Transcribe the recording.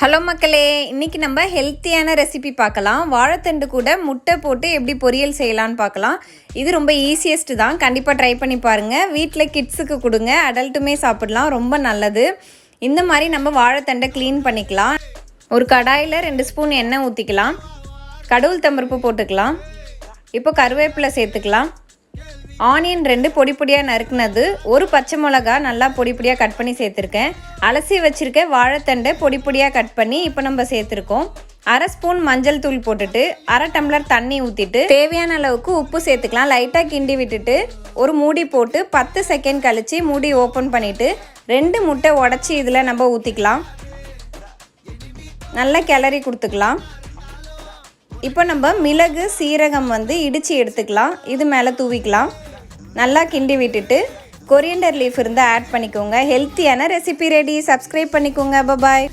Hello மக்களே இன்னைக்கு நம்ம ஹெல்த்தியான ரெசிபி பார்க்கலாம். வாழைத்தண்டு கூட முட்டை போட்டு எப்படி பொரியல் செய்யலான்னு பார்க்கலாம். இது ரொம்ப ஈஸியஸ்ட்டு தான். கண்டிப்பாக ட்ரை பண்ணி பாருங்கள் வீட்டில் கிட்ஸுக்கு கொடுங்க. அடல்ட்டுமே சாப்பிடலாம். ரொம்ப நல்லது. இந்த மாதிரி நம்ம வாழைத்தண்டை க்ளீன் பண்ணிக்கலாம். ஒரு கடாயில் ரெண்டு ஸ்பூன் எண்ணெய் ஊற்றிக்கலாம் கடவுள் தம்பருப்பு போட்டுக்கலாம். இப்போ கருவேப்பிலை சேர்த்துக்கலாம். ஆனியன் ரெண்டு பொடி பொடியாக நறுக்குனது ஒரு பச்சை மிளகா நல்லா பொடி பொடியாக கட் பண்ணி சேர்த்துருக்கேன். அலசி வச்சுருக்க வாழைத்தண்டை பொடி பொடியாக கட் பண்ணி இப்போ நம்ம சேர்த்துருக்கோம். அரை ஸ்பூன் மஞ்சள் தூள் போட்டுட்டு அரை டம்ளர் தண்ணி ஊற்றிட்டு தேவையான அளவுக்கு உப்பு சேர்த்துக்கலாம். லைட்டாக கிண்டி விட்டுட்டு ஒரு மூடி போட்டு பத்து செகண்ட் கழித்து மூடி ஓப்பன் பண்ணிவிட்டு ரெண்டு முட்டை உடச்சி இதில் நம்ம ஊற்றிக்கலாம் நல்லா கிளறி கொடுத்துக்கலாம். இப்போ நம்ம மிளகு சீரகம் வந்து இடித்து எடுத்துக்கலாம். இது மேலே தூவிக்கலாம். நல்லா கிண்டி விட்டுட்டு கொரியண்டர் லீஃப் இருந்தால் ஆட் பண்ணிக்கோங்க. ஹெல்த்தியான ரெசிபி ரெடி சப்ஸ்கிரைப் பண்ணிக்கோங்க. Bye bye